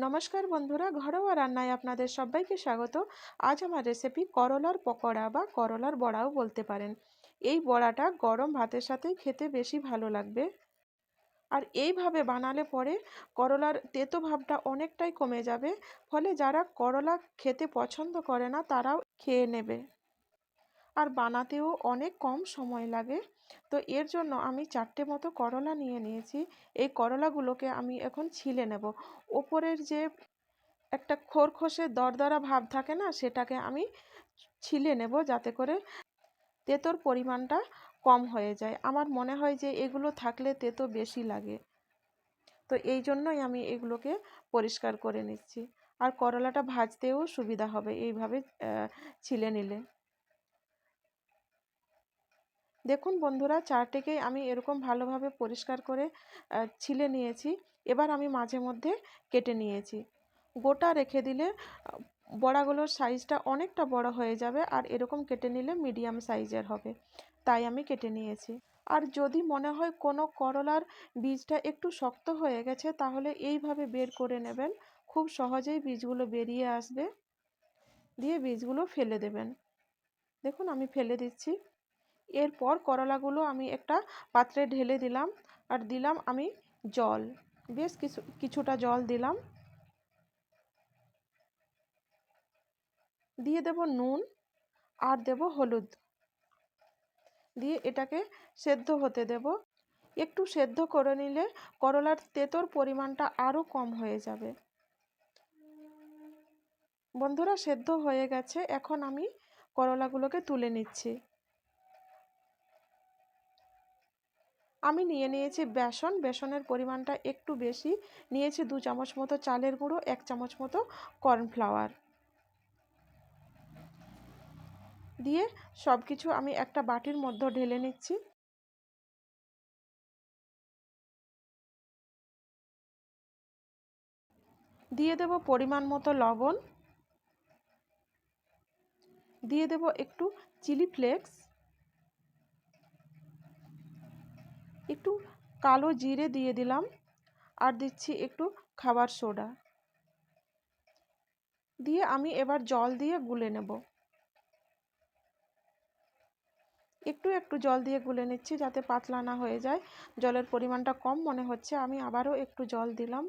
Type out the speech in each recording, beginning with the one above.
নমস্কার বন্ধুরা, ঘরোয়া রান্নায় আপনাদের সবাইকে স্বাগত। আজ আমার রেসিপি করলার পকোড়া বা করলার বড়াও বলতে পারেন। এই বড়াটা গরম ভাতের সাথেই খেতে বেশি ভালো লাগবে। আর এইভাবে বানালে পরে করলার তেতো ভাবটা অনেকটাই কমে যাবে। ফলে যারা করলা খেতে পছন্দ করে না, তারাও খেয়ে নেবে। আর বানাতেও অনেক কম সময় লাগে। তো এর জন্য আমি চারটে মতো করলা নিয়ে নিয়েছি। এই করলাগুলোকে আমি এখন ছিলে নেব। ওপরের যে একটা খোরখসে দরদরা ভাব থাকে না, সেটাকে আমি ছিলে নেব যাতে করে তেতোর পরিমাণটা কম হয়ে যায়। আমার মনে হয় যে এগুলো থাকলে তেতো বেশি লাগে। তো এই জন্যই আমি এগুলোকে পরিষ্কার করে নিচ্ছি। আর করলাটা ভাজতেও সুবিধা হবে এইভাবে ছিলে নিলে। দেখুন বন্ধুরা, চারটেকেই আমি এরকম ভালোভাবে পরিষ্কার করে ছিলে নিয়েছি। এবার আমি মাঝে মধ্যে কেটে নিয়েছি। গোটা রেখে দিলে, বড়াগুলোর সাইজটা অনেকটা বড় হয়ে যাবে আর এরকম কেটে নিলে মিডিয়াম সাইজের হবে। তাই আমি কেটে নিয়েছি। আর যদি মনে হয় কোনো করলার বীজটা একটু শক্ত হয়ে গেছে, তাহলে এইভাবে বের করে নেবেন। খুব সহজেই বীজগুলো বেরিয়ে আসবে। দিয়ে বীজগুলো ফেলে দেবেন। দেখুন আমি ফেলে দিচ্ছি। এরপর করলাগুলো আমি একটা পাত্রে ঢেলে দিলাম আর দিলাম আমি জল। বেশ কিছু, কিছুটা জল দিলাম। দিয়ে দেব নুন আর দেব হলুদ। দিয়ে এটাকে সেদ্ধ হতে দেব। একটু সেদ্ধ করে নিলে করলার তেতোর পরিমাণটা আরও কম হয়ে যাবে। বন্ধুরা, সেদ্ধ হয়ে গেছে। এখন আমি করলাগুলোকে তুলে নিচ্ছি। আমি নিয়ে নিয়েছি বেসন। বেসনের পরিমাণটা একটু বেশি। নিয়েছি দু চামচ মতো চালের গুঁড়ো, এক চামচ মতো কর্নফ্লাওয়ার। দিয়ে সব কিছু আমি একটা বাটির মধ্যে ঢেলে নিচ্ছি। দিয়ে দেব পরিমাণ মতো লবণ। দিয়ে দেব একটু চিলি ফ্লেক্স। একটু কালো জিরে দিয়ে দিলাম আর দিচ্ছি একটু খাবার সোডা। দিয়ে আমি এবার জল দিয়ে গুলে নেব। একটু একটু জল দিয়ে গুলে নিচ্ছি যাতে পাতলা না হয়ে যায়। জলের পরিমাণটা কম মনে হচ্ছে, আমি আবারও একটু জল দিলাম।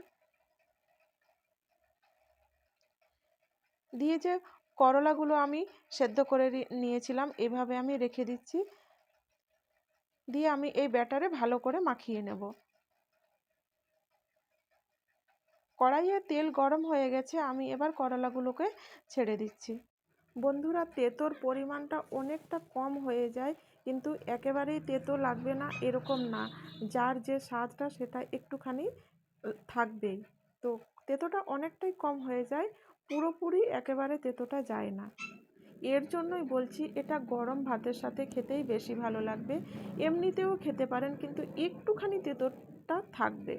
দিয়ে যে করলাগুলো আমি সেদ্ধ করে নিয়েছিলাম, এভাবে আমি রেখে দিচ্ছি। দিয়ে আমি এই ব্যাটারে ভালো করে মাখিয়ে নেব। কড়াইয়ে তেল গরম হয়ে গেছে, আমি এবার করলাগুলোকে ছেড়ে দিচ্ছি। বন্ধুরা, তেতোর পরিমাণটা অনেকটা কম হয়ে যায়, কিন্তু একেবারেই তেতো লাগবে না, এরকম না। যার যে স্বাদটা, সেটা একটুখানি থাকবেই। তো তেতোটা অনেকটাই কম হয়ে যায়, পুরোপুরি একেবারে তেতোটা যায় না। এর জন্যই বলছি, এটা গরম ভাতের সাথে খেতেই বেশি ভালো লাগবে। এমনিতেও খেতে পারেন, কিন্তু একটুখানি তেঁতোটা থাকবে।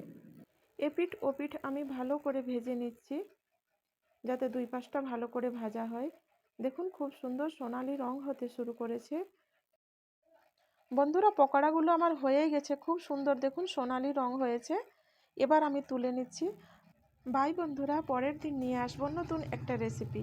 এপিঠ ওপিঠ আমি ভালো করে ভেজে নিচ্ছি, যাতে দুই পাশটা ভালো করে ভাজা হয়। দেখুন, খুব সুন্দর সোনালি রং হতে শুরু করেছে। বন্ধুরা, পকোড়াগুলো আমার হয়েই গেছে, খুব সুন্দর। দেখুন, সোনালি রং হয়েছে। এবার আমি তুলে নিচ্ছি। বাই বন্ধুরা, পরের দিন নিয়ে আসব নতুন একটা রেসিপি